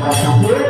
Gracias.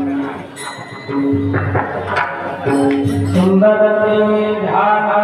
सुंदर ते झाडा